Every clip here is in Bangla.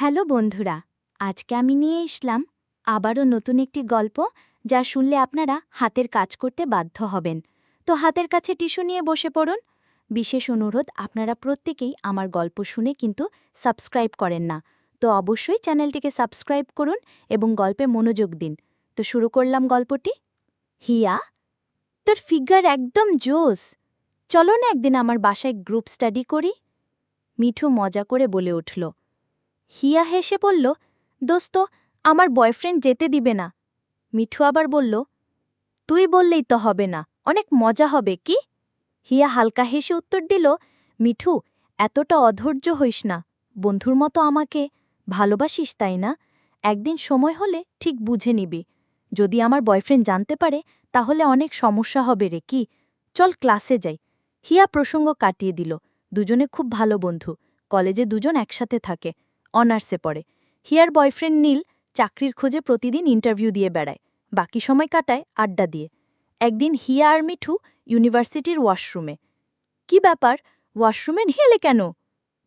হ্যালো বন্ধুরা, আজকে আমি নিয়ে এসলাম আবারও নতুন একটি গল্প যা শুনলে আপনারা হাতের কাজ করতে বাধ্য হবেন। তো হাতের কাছে টিস্যু নিয়ে বসে পড়ুন। বিশেষ অনুরোধ, আপনারা প্রত্যেকেই আমার গল্প শুনে কিন্তু সাবস্ক্রাইব করেন না। তো অবশ্যই চ্যানেলটিকে সাবস্ক্রাইব করুন এবং গল্পে মনোযোগ দিন। তো শুরু করলাম গল্পটি। হিয়া, তোর ফিগার একদম জোস। চলো না একদিন আমার বাসায় গ্রুপ স্টাডি করি। মিঠু মজা করে বলে উঠল হিয়া হেসে বলল, দোস্ত, আমার বয়ফ্রেন্ড যেতে দিবে না। মিঠু আবার বলল, তুই বললেই তো হবে না, অনেক মজা হবে, কি? হিয়া হালকা হেসে উত্তর দিল, মিঠু, এতটা অধৈর্য হইস না। বন্ধুর মতো আমাকে ভালোবাসিস, তাই না? একদিন সময় হলে ঠিক বুঝে নিবি। যদি আমার বয়ফ্রেন্ড জানতে পারে, তাহলে অনেক সমস্যা হবে রে, কি? চল ক্লাসে যাই। হিয়া প্রসঙ্গ কাটিয়ে দিল, দুজনে খুব ভালো বন্ধু, কলেজে দুজন একসাথে থাকে। অনার্সে পড়ে। হিয়ার বয়ফ্রেন্ড নীল চাকরির খোঁজে প্রতিদিন ইন্টারভিউ দিয়ে বেড়ায়, বাকি সময় কাটায় আড্ডা দিয়ে। একদিন হিয়া আর মিঠু ইউনিভার্সিটির ওয়াশরুমে। কি ব্যাপার? ওয়াশরুমে নিয়ে কেন?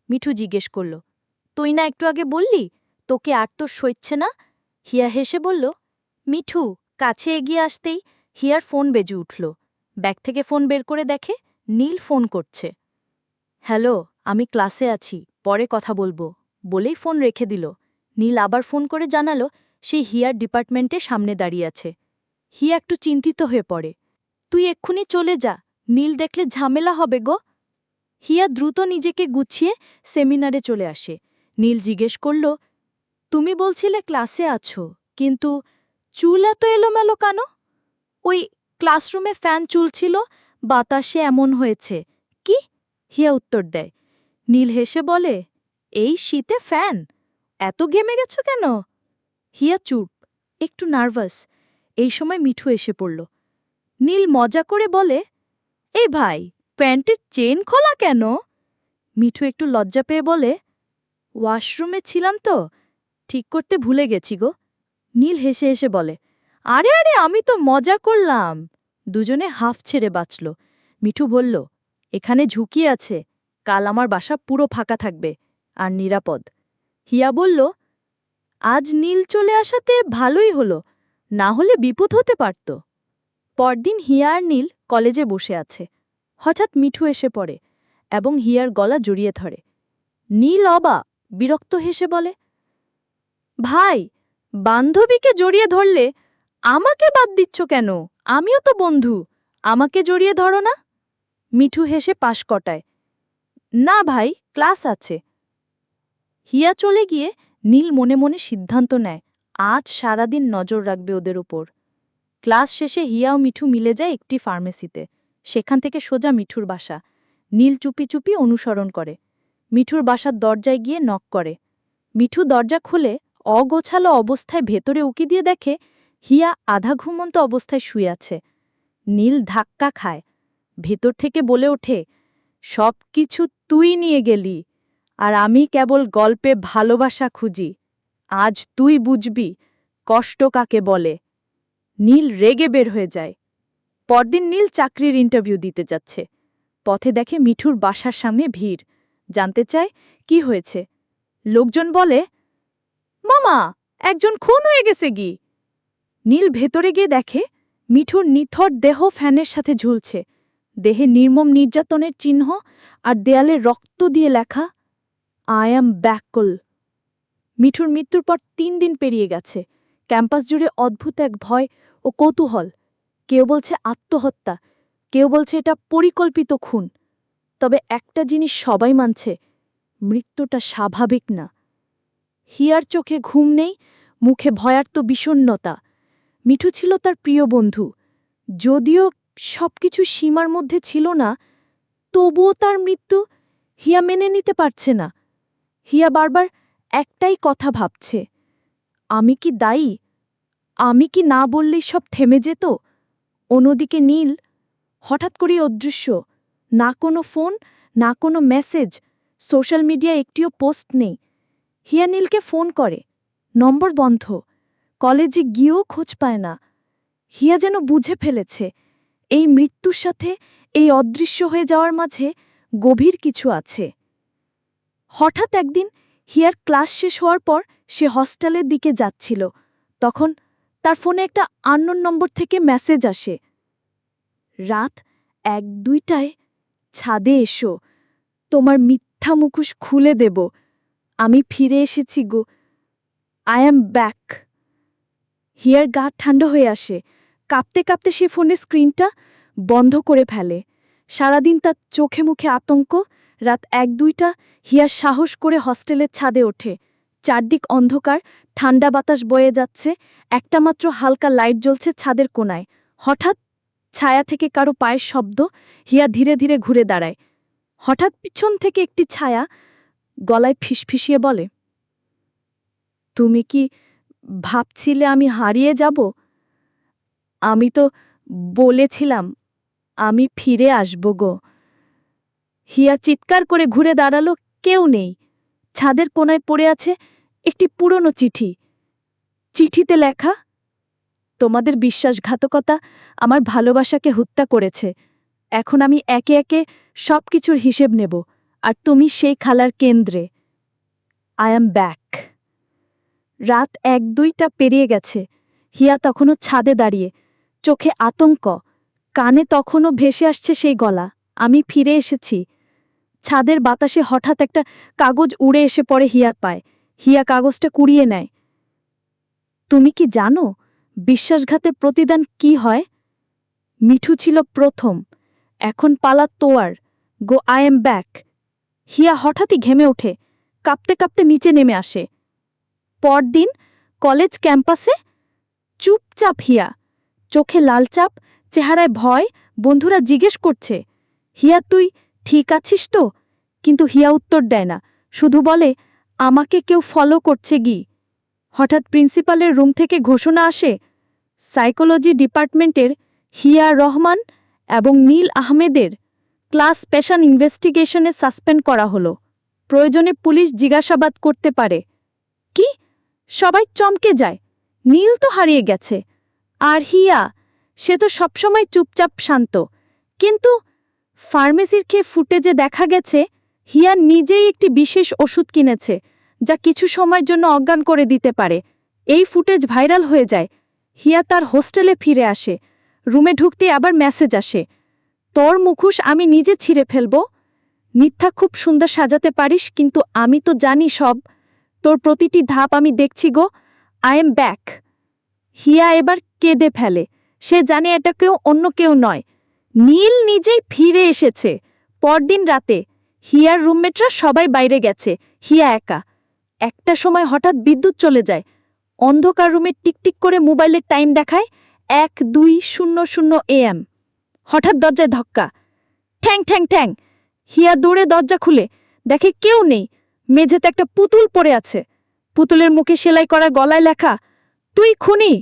মিঠু জিজ্ঞেস করল। তুই না একটু আগে বললি, তোকে আর তোর সইচ্ছে না? হিয়া হেসে বলল, মিঠু, কাছে এগিয়ে আসতেই হিয়ার ফোন বেজে উঠল। ব্যাগ থেকে ফোন বের করে দেখে নীল ফোন করছে। হ্যালো, আমি ক্লাসে আছি, পরে কথা বলব। বলেই ফোন রেখে দিল। নীল আবার ফোন করে জানালো, সে হিয়ার ডিপার্টমেন্টে সামনে দাঁড়িয়ে আছে। হিয়া একটু চিন্তিত হয়ে পড়ে। তুই এক্ষুনি চলে যা, নীল দেখলে ঝামেলা হবে গো। হিয়া দ্রুত নিজেকে গুছিয়ে সেমিনারে চলে আসে। নীল জিজ্ঞেস করল, তুমি বলছিলে ক্লাসে আছো, কিন্তু চুল এত এলোমেলো কেন? ওই ক্লাসরুমে ফ্যান চুলছিল বাতাসে এমন হয়েছে। কি? হিয়া উত্তর দেয়। নীল হেসে বলে এই শীতে ফ্যান? এত ঘেমে গেছ কেন? হিয়া চুপ, একটু নার্ভাস। এই সময় মিঠু এসে পড়ল। নীল মজা করে বলে এই ভাই, প্যান্টের চেন খোলা কেন? মিঠু একটু লজ্জা পেয়ে বলে, ওয়াশরুমে ছিলাম তো, ঠিক করতে ভুলে গেছি গো। নীল হেসে হেসে বলে, আরে আরে, আমি তো মজা করলাম। দুজনে হাফ ছেড়ে বাঁচল। মিঠু বলল, এখানে ঝুঁকি আছে, কাল আমার বাসা পুরো ফাঁকা থাকবে। আর নিরাপদ। হিয়া বলল, আজ নীল চলে আসাতে ভালোই হলো, না হলে বিপদ হতে পারত। পরদিন হিয়া আর নীল কলেজে বসে আছে। হঠাৎ মিঠু এসে পড়ে এবং হিয়ার গলা জড়িয়ে ধরে। নীল অবা বিরক্ত হেসে বলে, ভাই, বান্ধবীকে জড়িয়ে ধরলে আমাকে বাদ দিচ্ছ কেন? আমিও তো বন্ধু, আমাকে জড়িয়ে ধরো না? মিঠু হেসে পাশ কটায়, না ভাই, ক্লাস আছে। হিয়া চলে গিয়ে নীল মনে মনে সিদ্ধান্ত নেয়, আজ সারাদিন নজর রাখবে ওদের ওপর ক্লাস শেষে হিয়া ও মিঠু মিলে যায় একটি ফার্মেসিতে। সেখান থেকে সোজা মিঠুর বাসা। নীল চুপি চুপি অনুসরণ করে। মিঠুর বাসার দরজায় গিয়ে নক করে। মিঠু দরজা খুলে অগোছালো অবস্থায় ভেতরে উকি দিয়ে দেখে হিয়া আধা ঘুমন্ত অবস্থায় শুয়ে আছে। নীল ধাক্কা খায়। ভেতর থেকে বলে ওঠে সব কিছু তুই নিয়ে গেলি। আর আমি কেবল গল্পে ভালোবাসা খুঁজি। আজ তুই বুঝবি, কষ্ট কাকে বলে। নীল রেগে বের হয়ে যায়। পরদিন নীল চাকরির ইন্টারভিউ দিতে যাচ্ছে। পথে দেখে মিঠুর বাসার সামনে ভিড়। জানতে চায়, কি হয়েছে? লোকজন বলে, মামা, একজন খুন হয়ে গেছে গি। নীল ভেতরে গিয়ে দেখে, মিঠুর নিথর দেহ ফ্যানের সাথে ঝুলছে। দেহে নির্মম নির্যাতনের চিহ্ন আর দেয়ালে রক্ত দিয়ে লেখা আই অ্যাম ব্যাকল। মিঠুর মৃত্যুর পর তিন দিন পেরিয়ে গেছে। ক্যাম্পাস জুড়ে অদ্ভুত এক ভয় ও কৌতূহল। কেউ বলছে আত্মহত্যা, কেউ বলছে এটা পরিকল্পিত খুন। তবে একটা জিনিস সবাই মানছে, মৃত্যুটা স্বাভাবিক না। হিয়ার চোখে ঘুম নেই, মুখে ভয়ার্ত বিষণ্নতা মিঠু ছিল তার প্রিয় বন্ধু। যদিও সবকিছু সীমার মধ্যে ছিল না, তবুও তার মৃত্যু হিয়া মেনে নিতে পারছে না। হিয়া বারবার একটাই কথা ভাবছে, আমি কি দায়ী? আমি কি না বললেই সব থেমে যেত? অন্যদিকে নীল হঠাৎ করেই অদৃশ্য, না কোনো ফোন, না কোনো মেসেজ, সোশ্যাল মিডিয়ায় একটিও পোস্ট নেই। হিয়া নীলকে ফোন করে, নম্বর বন্ধ, কলেজে গিয়েও খোঁজ পায় না। হিয়া যেন বুঝে ফেলেছে, এই মৃত্যুর সাথে এই অদৃশ্য হয়ে যাওয়ার মাঝে গভীর কিছু আছে। হঠাৎ একদিন হিয়ার ক্লাস শেষ হওয়ার পর সে হস্টেলের দিকে যাচ্ছিল। তখন তার ফোনে একটা আননোন নম্বর থেকে মেসেজ আসে। রাত এক দুইটায় ছাদে এসো। তোমার মিথ্যা মুখোশ খুলে দেব। আমি ফিরে এসেছি গো। I am back. হিয়ার গা ঠান্ডা হয়ে আসে। কাঁপতে কাঁপতে সে ফোনের স্ক্রিনটা বন্ধ করে ফেলে। সারাদিন তার চোখে মুখে আতঙ্ক রাত এক দুইটা হিয়ার সাহস করে হস্টেলের ছাদে ওঠে। চারদিক অন্ধকার, ঠান্ডা বাতাস বয়ে যাচ্ছে, একটা মাত্র হালকা লাইট জ্বলছে ছাদের কোনায়। হঠাৎ ছায়া থেকে কারও পায়ের শব্দ, হিয়া ধীরে ধীরে ঘুরে দাঁড়ায়। হঠাৎ পিছন থেকে একটি ছায়া গলায় ফিসফিসিয়ে বলে, তুমি কি ভাবছিলে আমি হারিয়ে যাব? আমি তো বলেছিলাম, আমি ফিরে আসব গো। হিয়া চিৎকার করে ঘুরে দাঁড়াল, কেউ নেই। ছাদের কোনায় পড়ে আছে একটি পুরনো চিঠি। চিঠিতে লেখা, তোমাদের বিশ্বাসঘাতকতা আমার ভালোবাসাকে হত্যা করেছে। এখন আমি একে একে সব কিছুর হিসেব নেব, আর তুমি সেই খালার কেন্দ্রে। আই অ্যাম ব্যাক রাত এক দুইটা পেরিয়ে গেছে। হিয়া তখনও ছাদে দাঁড়িয়ে, চোখে আতঙ্ক। কানে তখনও ভেসে আসছে সেই গলা। আমি ফিরে এসেছি। ছাদের বাতাসে হঠাৎ একটা কাগজ উড়ে এসে পড়ে হিয়ার পায়। হিয়া কাগজটা কুড়িয়ে নেয়। তুমি কি জানো বিশ্বাসঘাতের প্রতিদান কি হয়? মিঠু ছিল প্রথম। এখন পালা তোয়ার। গো, আই এম ব্যাক। হিয়া হঠাৎই ঘেমে ওঠে। কাঁপতে কাঁপতে নিচে নেমে আসে। পরদিন কলেজ ক্যাম্পাসে? চুপচাপ হিয়া। চোখে লালচাপ চেহারায় ভয়, বন্ধুরা জিজ্ঞেস করছে, হিয়া, তুই ঠিক আছিস তো? কিন্তু হিয়া উত্তর দেয় না। শুধু বলে, আমাকে কেউ ফলো করছে গি হঠাৎ প্রিন্সিপালের রুম থেকে ঘোষণা আসে সাইকোলজি ডিপার্টমেন্টের হিয়া রহমান এবং নীল আহমেদের ক্লাস পেশান ইনভেস্টিগেশনে সাসপেন্ড করা হলো। প্রয়োজনে পুলিশ জিজ্ঞাসাবাদ করতে পারে। কি? সবাই চমকে যায়। নীল তো হারিয়ে গেছে। আর হিয়া, সে তো সবসময় চুপচাপ শান্ত। কিন্তু ফার্মেসির খেয়ে ফুটেজে দেখা গেছে? হিয়া নিজেই একটি বিশেষ ওষুধ কিনেছে, যা কিছু সময়ের জন্য অজ্ঞান করে দিতে পারে। এই ফুটেজ ভাইরাল হয়ে যায়। হিয়া তার হোস্টেলে ফিরে আসে। রুমে ঢুকতে আবার মেসেজ আসে। তোর মুখোশ আমি নিজে ছিঁড়ে ফেলব? মিথ্যা খুব সুন্দর সাজাতে পারিস, কিন্তু আমি তো জানি সব। তোর প্রতিটি ধাপ আমি দেখছি গো। আই এম ব্যাক হিয়া এবার কেঁদে ফেলে। সে জানে এটা কেউ অন্য কেউ নয়। নীল নিজেই ফিরে এসেছে। পরদিন রাতে হিয়ার রুমমেটরা সবাই বাইরে গেছে, হিয়া একা। একটা সময় হঠাৎ বিদ্যুৎ চলে যায়। অন্ধকার রুমে টিকটিক করে মোবাইলের টাইম দেখায় এক দুই শূন্য শূন্য এএম হঠাৎ দরজায় ধক্কা। ঠ্যাং ঠ্যাং ঠ্যাং। হিয়া দৌড়ে দরজা খুলে দেখে কেউ নেই। মেঝেতে একটা পুতুল পড়ে আছে। পুতুলের মুখে সেলাই করা গলায় লেখা, তুই খুনি?